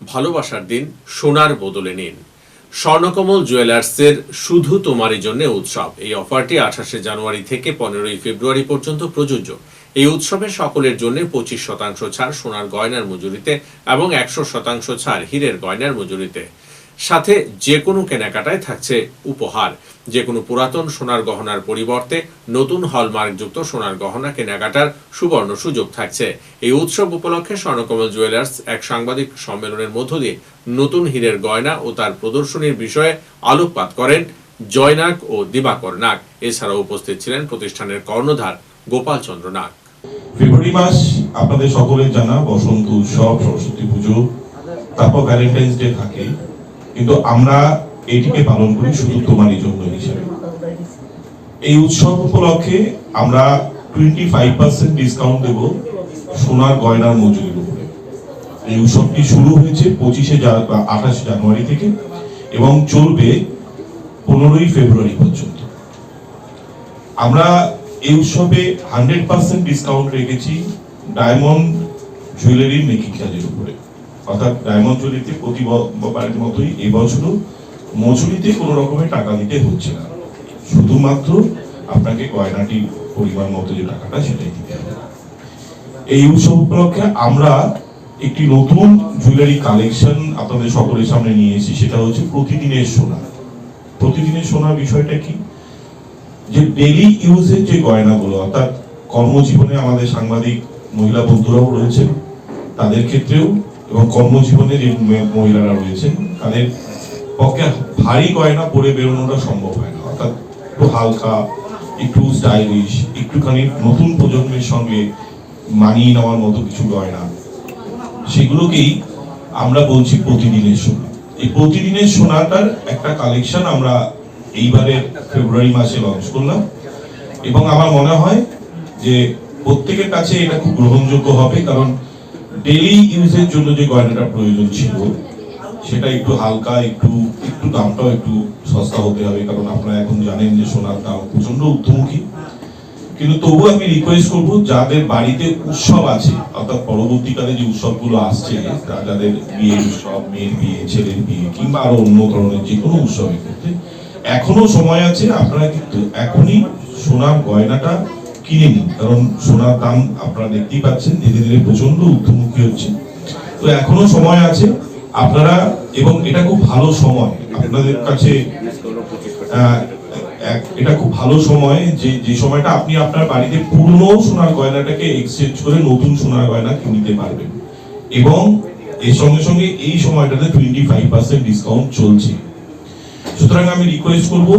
ভালোবাসার দিন সোনার বদলে নিন। স্বর্ণকমল জুয়েলার্সের শুধু তোমারই জন্য উৎসব। এই অফারটি আঠাশে জানুয়ারি থেকে পনেরোই ফেব্রুয়ারি পর্যন্ত প্রযোজ্য। এই উৎসবে সকলের জন্য পঁচিশ শতাংশ ছাড় সোনার গয়নার মজুরিতে এবং একশো শতাংশ ছাড় হীরের গয়নার মজুরিতে। সাথে যে কোনো কেনাকাটায় থাকছে উপহার। যে কোনো পুরাতন সোনার গহনার পরিবর্তে নতুন হলমার্কযুক্ত সোনার গহনা কেনাকাটার সুবর্ণ সুযোগ থাকছে। এই উৎসব উপলক্ষে স্বর্ণকমল জুয়েলার্স এক সাংবাদিক সম্মেলনের মধ্য দিয়ে নতুন হীরের গয়না ও তার প্রদর্শনীর বিষয়ে আলোকপাত করেন জয়নাক ও দিবাকর নাগ। এছাড়াও উপস্থিত ছিলেন প্রতিষ্ঠানের কর্ণধার গোপাল চন্দ্র নাগ। ফেব্রুয়ারি মাস আপনাদের সকলের জানা বসন্ত উৎসব, সরস্বতী পুজো, তারপর ভ্যালেন্টাইন্স ডে থাকে। কিন্তু আমরা এটিকে পালন করি শুধু তোমারই জন্য হিসেবে। এই উৎসব উপলক্ষে আমরা টোয়েন্টি ফাইভ পার্সেন্ট ডিসকাউন্ট দেব সোনার গয়নার মজুরির উপরে। এই উৎসবটি শুরু হয়েছে পঁচিশে আঠাশে জানুয়ারি থেকে এবং চলবে পনেরোই ফেব্রুয়ারি পর্যন্ত। আমরা এই উৎসবে হান্ড্রেড পার্সেন্ট ডিসকাউন্ট রেখেছি ডায়মন্ড জুয়েলারি মেকিং চার্জের উপরে। অর্থাৎ ডায়মন্ড জুয়েলারিতে প্রতি বারের মতোই এবছরও মজুরিতে কোনো রকমের টাকা দিতে হচ্ছে না। শুধুমাত্র আপনাকে গয়নাটি পরিমাণ মতো যে টাকাটা সেটাই দিতে হবে। এই উৎসব উপলক্ষে আমরা একটি নতুন জুয়েলারি কালেকশন আপনাদের সকলের সামনে নিয়ে এসেছি, সেটা হচ্ছে প্রতিদিনের সোনা। প্রতিদিনের সোনার বিষয়টা কি? যে ডেলি ইউজের যে গয়নাগুলো, অর্থাৎ কর্মজীবনে আমাদের সাংবাদিক, মহিলা বন্ধুরাও রয়েছেন, তাদের ক্ষেত্রেও এবং কর্মজীবনে যে মহিলারা রয়েছেন, তাদের পক্ষে ভারী গয়না পরে বেরোনোটা সম্ভব হয় না। অর্থাৎ একটু হালকা, একটু স্টাইলিশ একটুখানি নতুন প্রজন্মের সঙ্গে মানিয়ে নেওয়ার মতো কিছু গয়না। সেগুলোকেই আমরা বলছি প্রতিদিনের সোনা। এই প্রতিদিনের সোনাটার একটা কালেকশন আমরা এইবারের ফেব্রুয়ারি মাসে লঞ্চ করলাম এবং আমার মনে হয় যে প্রত্যেকের কাছে এটা খুব গ্রহণযোগ্য হবে, কারণ ডেলি ইউজের জন্য যে গয়নাটা প্রয়োজন ছিল, সেটা একটু হালকা, একটু একটু দামটাও একটু সস্তা হতে হবে, কারণ আপনারা এখন জানেন যে সোনার দাম প্রচণ্ড ঊর্ধ্বমুখী। কিন্তু তবু আমি রিকোয়েস্ট করব, যাদের বাড়িতে উৎসব আছে, অর্থাৎ পরবর্তীকালে যে উৎসবগুলো আসছে যাদের বিয়ে উৎসব, মেয়ের বিয়ে, ছেলের বিয়ে, কিংবা আরও অন্য ধরনের যে কোনো উৎসবের ক্ষেত্রে, এখনও সময় আছে, আপনারা কিন্তু এখনই সোনার গয়নাটা কিনে কারণ সোনার দাম আপনারা দেখতেই পাচ্ছেন, ধীরে ধীরে প্রচণ্ড ঊর্ধ্বমুখী হচ্ছে। তো এখনও সময় আছে, আপনারা, এবং এটা খুব ভালো সময়, আপনাদের কাছে এটা খুব ভালো সময় যে যে সময়টা আপনি আপনার বাড়িতে পুরনো সোনার গয়নাটাকে এক্সচেঞ্জ করে নতুন সোনার গয়না কিনতে পারবেন। এবং এর সঙ্গে সঙ্গে এই সময়টাতে টোয়েন্টি ফাইভ পার্সেন্ট ডিসকাউন্ট চলছে। সুতরাং আমি রিকোয়েস্ট করব